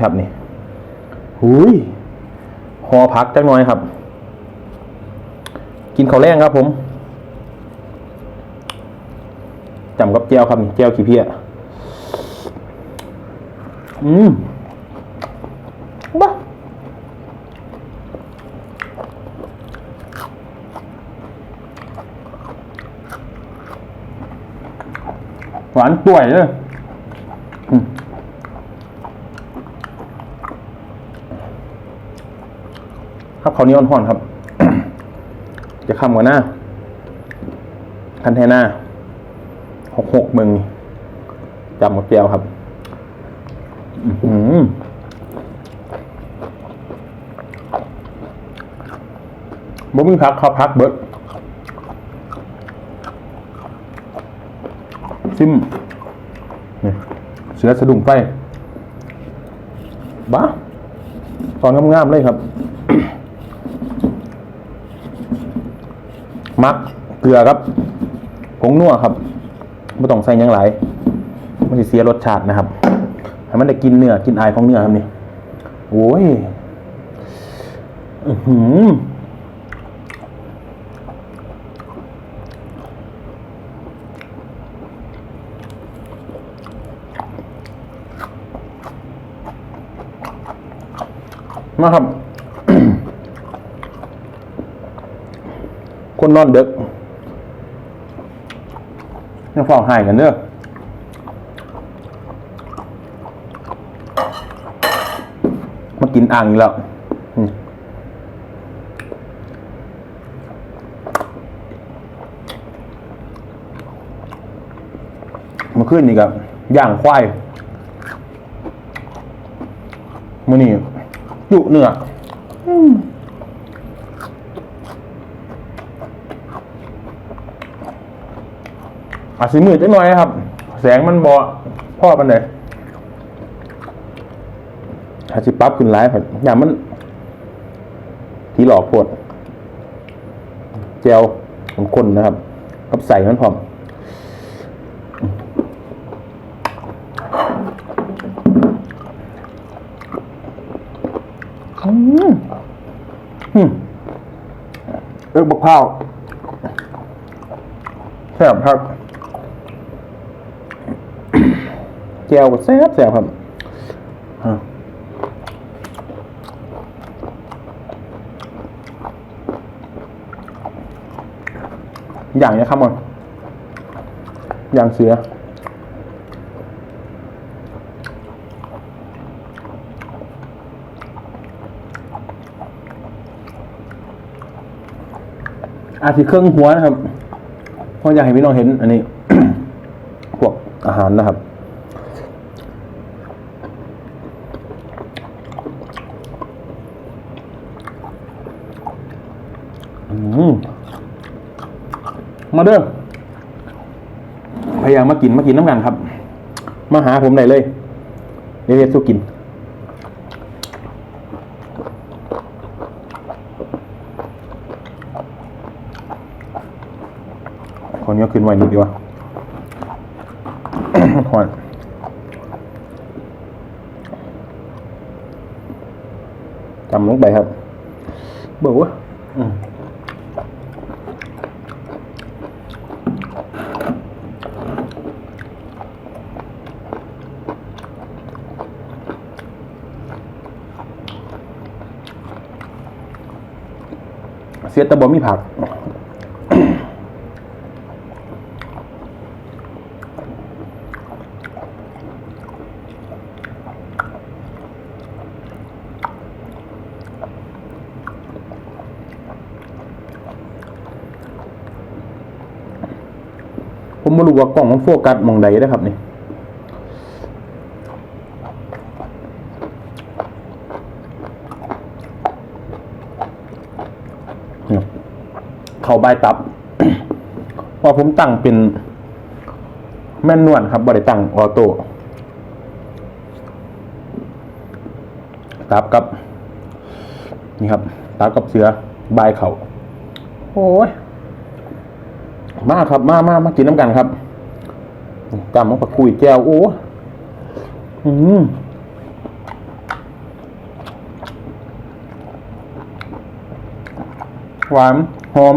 ครับนี่หุยหอพักจักหน่อยครับ กินข้าวแรงครับผมจำกับแจวครับนี่แจวขี้เพี้ยอืมบ้าหวานป่วยเลยอืม ครับเขาวเหนี้อ่อนๆครับ จะคำกว่าหน้าคันเทน่าหกหกมึงจำกับเจียวครับอื้อหือบ่มีพักครับพักเบิดซิมเสือสะดุ้งไฟบ้าตอนงามๆเลยครับ มักเกลือครับผงนัวครับไม่ต้องใส่ยังหลายมันจะเสียรสชาตินะครับให้มันได้กินเนื้อกินอายของเนื้อครับนี่โอ้ยอือหือมาครับ คนนอนดึกยังฟ้องหายกันเด้อมากินอ่างอีกแล้วมาขึ้นนี่กับย่างควายมือนี่จุเนื้อ อาจสีมืดจังหน่อยครับ แสงมันบอพ่อปันเลยอาจสิปั๊บขึ้นไลฟ์ครับอย่างมันที่หลอกปวดเจลของคนนะครับกับใส่มันพร้อมอืมอืมเอิกบักพร้าวแซ่บครับ แก้วก็แซ่บแซ่บครับอะอย่างนี้ครับมันอย่างเสืออาจจะเครื่องหัวนะครับเพราะอยากให้พี่น้องเห็นอันนี้ พวกอาหารนะครับ อื มาเด้อพยายามมากินมากินน้ำกันครับ มาหาผมได้เลยเดี๋ยวเฮ็ดสู้กินคนนี้ขึ้นไวนิดดีว่าหอนจำลงไปครับเบอกว่ เสียตะบอมีผัก ผมไม่รู้ว่ากล้องมันโฟกัสมองใดนะครับนี่ เขาใบตับ พอผมตั้งเป็นแม่นนวลครับบริตั้งออโต้ตับกับ นี่ครับตับกับเสือใบเขาโอ้ยมาครับมามามากินน้ำกันครับจำมัปักคุยแก้วโอ้อืมหวานหอม